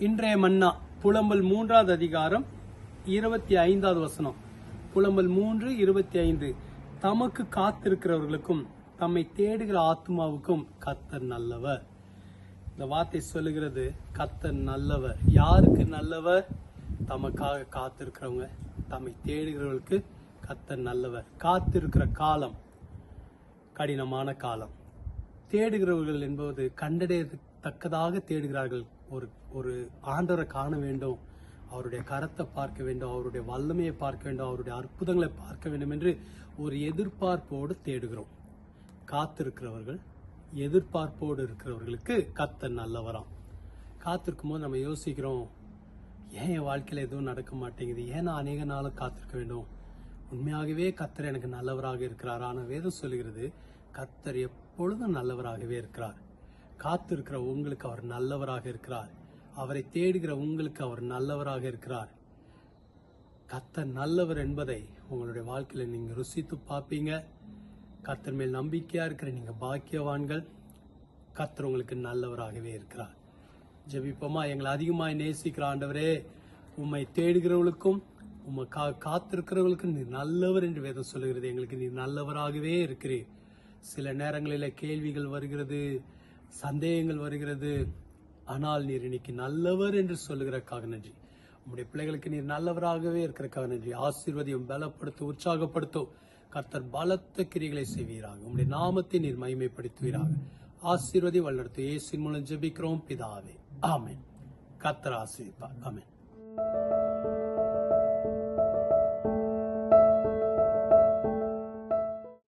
இன்றைய மன்னா புலம்பல் மூன்றாவது அதிகாரம் இருபத்தி ஐந்தாவது வசனம். புலம்பல் மூன்று இருபத்தி ஐந்து. தமக்கு காத்திருக்கிறவர்களுக்கும் தம்மை தேடுகிற ஆத்மாவுக்கும் கத்தர் நல்லவர். இந்த வார்த்தை சொல்லுகிறது கத்தர் நல்லவர். யாருக்கு நல்லவர்? தமக்காக காத்திருக்கிறவங்க. தம்மை தேடுகிறவர்களுக்கு கத்தர் நல்லவர். காத்திருக்கிற காலம் கடினமான காலம். தேடுகிறவர்கள் என்பது தக்கதாக தேடுகிறார்கள். ஒரு ஒரு ஆண்டவரை காண வேண்டும். அவருடைய கரத்தை பார்க்க வேண்டும். அவருடைய வல்லமையை பார்க்க வேண்டும். அவருடைய அற்புதங்களை பார்க்க வேண்டும் என்று ஒரு எதிர்பார்ப்போடு தேடுகிறோம். காத்திருக்கிறவர்கள் எதிர்பார்ப்போடு இருக்கிறவர்களுக்கு கத்தர் நல்லவராம். காத்திருக்கும் போது நம்ம யோசிக்கிறோம் ஏன் என் வாழ்க்கையில் எதுவும் நடக்க மாட்டேங்குது? ஏன் நான் அநேக நாளும் காத்திருக்க வேண்டும்? உண்மையாகவே கத்தர் எனக்கு நல்லவராக இருக்கிறார். ஆனால் வேதம் சொல்லுகிறது கத்தர் எப்பொழுதும் நல்லவராகவே இருக்கிறார். காத்திருக்கிற உங்களுக்கு அவர் நல்லவராக இருக்கிறார். அவரை தேடுகிற உங்களுக்கு அவர் நல்லவராக இருக்கிறார். கத்தர் நல்லவர் என்பதை உங்களுடைய வாழ்க்கையில் நீங்கள் ருசித்து பார்ப்பீங்க. கத்தர் மேல் நம்பிக்கையாக இருக்கிற நீங்கள் பாக்கியவான்கள். கத்தர் உங்களுக்கு நல்லவராகவே இருக்கிறார். ஜபிப்போமா? எங்களை அதிகமாக நேசிக்கிற ஆண்டவரே உம்மை தேடுகிறவர்களுக்கும் உம்மை கா காத்திருக்கிறவர்களுக்கும் நீர் நல்லவர் என்று வேதம் சொல்லுகிறது. எங்களுக்கு நீர் நல்லவராகவே இருக்கிறீர். சில நேரங்களில் கேள்விகள் வருகிறது. சந்தேகங்கள் வருகிறது. ஆனால் நீர் இன்னைக்கு நல்லவர் என்று சொல்லுகிறக்காக நன்றி. உம்முடைய பிள்ளைகளுக்கு நீர் நல்லவராகவே இருக்கிறக்காக நன்றி. ஆசீர்வதியும் பலப்படுத்தும் உற்சாகப்படுத்தும். கர்த்தர் பலத்த கிரிகளை செய்வீராக. உம்முடைய நாமத்தை நீர் மகிமைப்படுத்துவீராக. ஆசீர்வதி வல்லடத்து இயேசின் மூலம் ஜெபிக்கிறோம். பிதாவே ஆமேன். கர்த்தர் ஆசீர்வார் ஆமேன்.